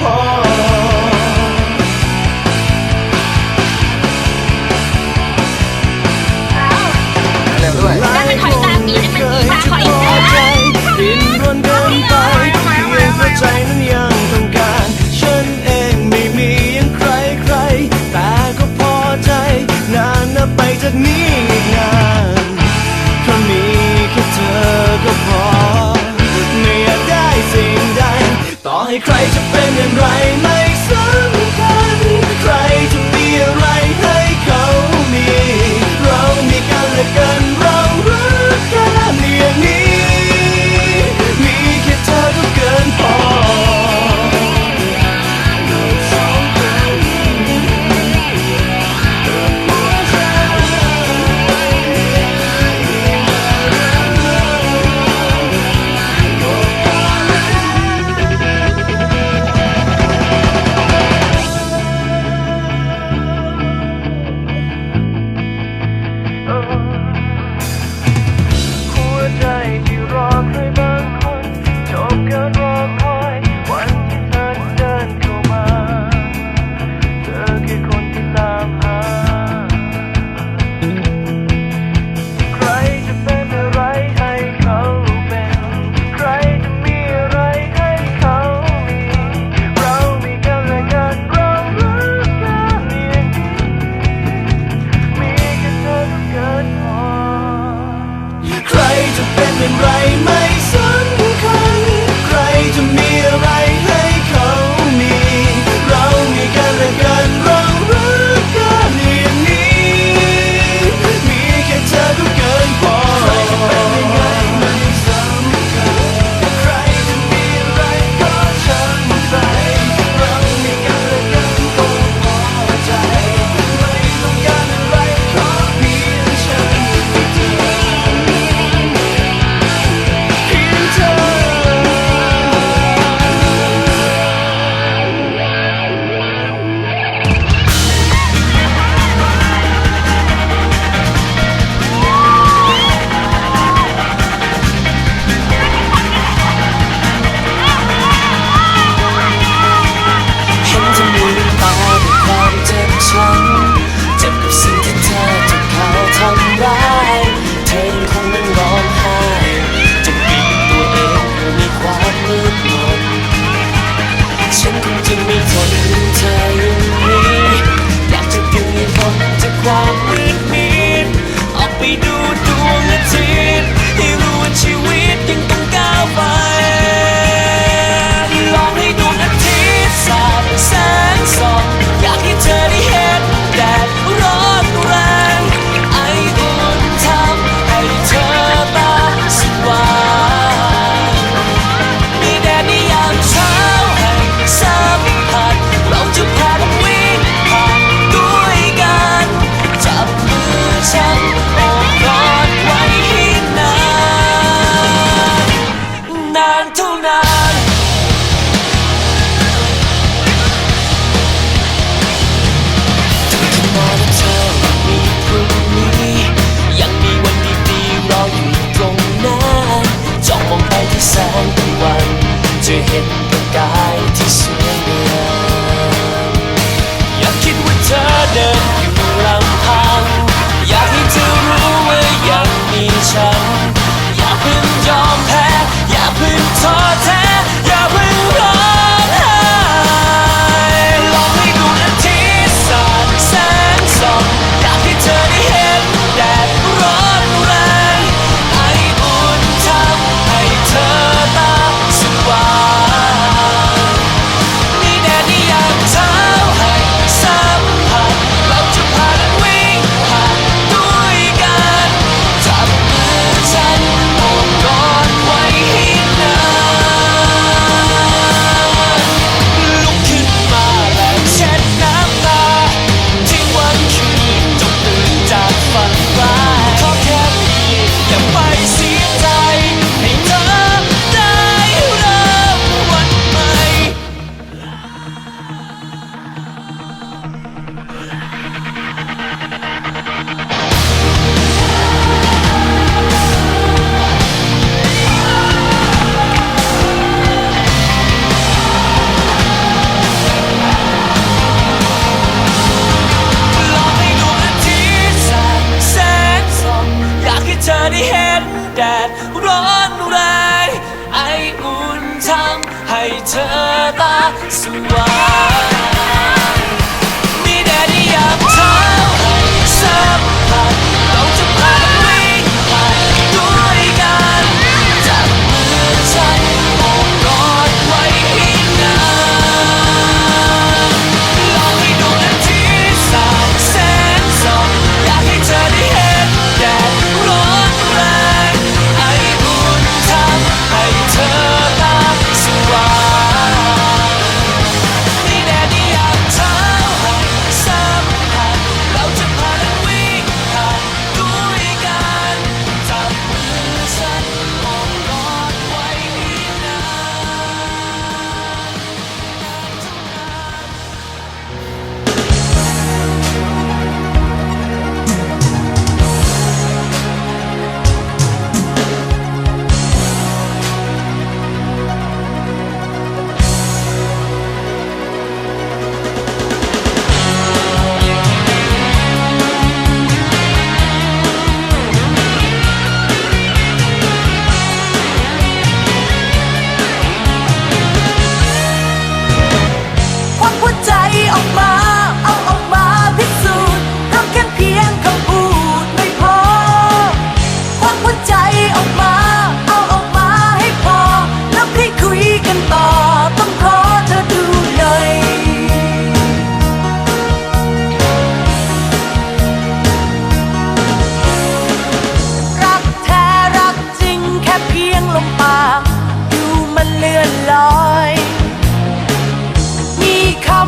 ธอ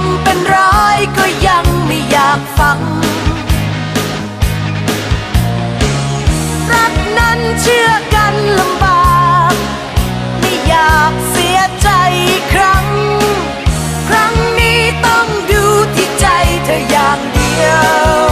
ำเป็นร้ายก็ยังไม่อยากฟัง รักนั้นเชื่อกันลำบาก ไม่อยากเสียใจครั้ง ครั้งนี้ต้องดูที่ใจเธออย่างเดียว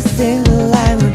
single line